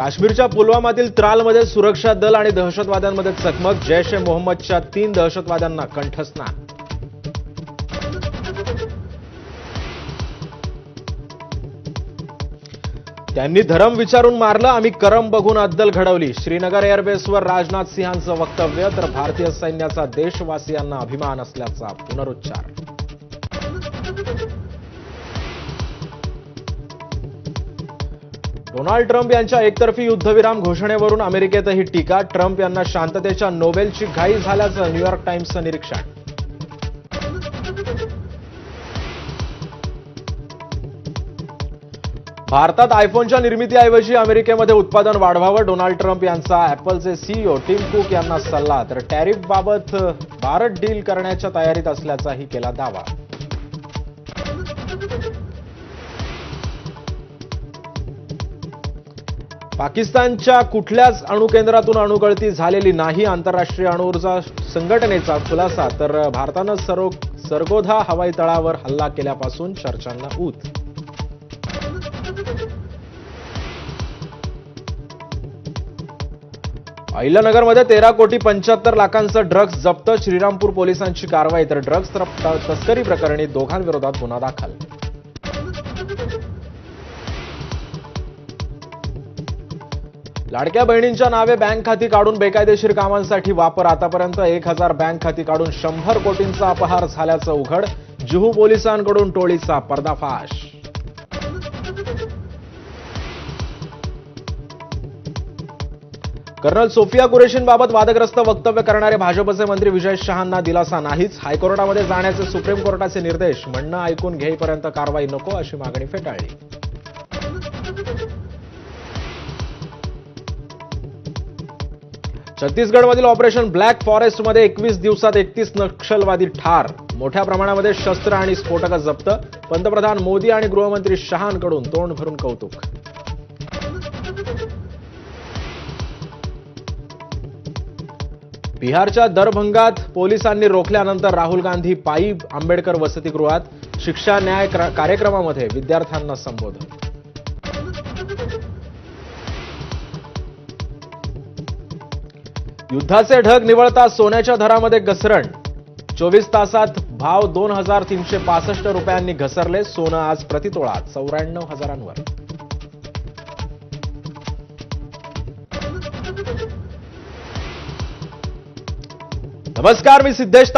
काश्मीरच्या पुलवामातील त्रालमध्ये सुरक्षा दल आणि दहशतवाद्यांमध्ये चकमक जैश ए मोहम्मदच्या तीन दहशतवाद्यांना कंठस्नान. त्यांनी धरम विचारून मारलं आम्ही करम बघून अद्दल घडवली. श्रीनगर एअरबेसवर राजनाथ सिंहांचं वक्तव्य तर भारतीय सैन्याचा देशवासियांना अभिमान असल्याचा पुनरुच्चार. डोनाल्ड ट्रम्प यांच्या एकतर्फी युद्धविराम घोषणेवरून अमेरिकेतही टीका. ट्रम्प यांना शांततेच्या नोबेलची घाई झाल्याचं न्यूयॉर्क टाइम्सचं निरीक्षण. भारतात आयफोनच्या निर्मितीऐवजी अमेरिकेमध्ये उत्पादन वाढवावं डोनाल्ड ट्रम्प यांचा ऍपलचे सीईओ टिम कुक यांना सल्ला. तर टॅरिफबाबत भारत डील करण्याच्या तयारीत असल्याचाही केला दावा. पाकिस्तानच्या कुठल्याच अणुकेंद्रातून अणुगळती झालेली नाही. आंतरराष्ट्रीय अणुऊर्जा संघटनेचा खुलासा तर भारतानं सरो सरगोधा हवाई तळावर हल्ला केल्यापासून चर्चांना ऊत. अहिल्यानगरमध्ये तेरा कोटी पंच्याहत्तर लाखांचं ड्रग्ज जप्त श्रीरामपूर पोलिसांची कारवाई तर ड्रग्ज तस्करी प्रकरणी दोघांविरोधात गुन्हा दाखल. लाडक्या बहिणींच्या नावे बँक खाती काढून बेकायदेशीर कामांसाठी वापर. आतापर्यंत एक हजार बँक खाती काढून शंभर कोटींचा अपहार झाल्याचं उघड. जुहू पोलिसांकडून टोळीचा पर्दाफाश. कर्नल सोफिया कुरेशींबाबत वादग्रस्त वक्तव्य करणारे भाजपचे मंत्री विजय शहांना दिलासा नाहीच. हायकोर्टामध्ये जाण्याचे सुप्रीम कोर्टाचे निर्देश. म्हणणं ऐकून घेईपर्यंत कारवाई नको अशी मागणी फेटाळली. छत्तीसगडमधील ऑपरेशन ब्लॅक फॉरेस्टमध्ये एकवीस दिवसात एकतीस नक्षलवादी ठार. मोठ्या प्रमाणामध्ये शस्त्र आणि स्फोटकं जप्त. पंतप्रधान मोदी आणि गृहमंत्री शहांकडून तोंड भरून कौतुक. बिहारच्या दरभंगात पोलिसांनी रोखल्यानंतर राहुल गांधी पायी आंबेडकर वसतिगृहात शिक्षा न्याय कार्यक्रमामध्ये विद्यार्थ्यांना संबोधन. युद्धाचे ढग निवळता सोन्याच्या दरामध्ये घसरण. चोवीस तासात भाव दोन हजार तीनशे पासष्ट रुपयांनी घसरले सोनं आज प्रतितोळा चौऱ्याण्णव हजारांवर. नमस्कार मी सिद्धेश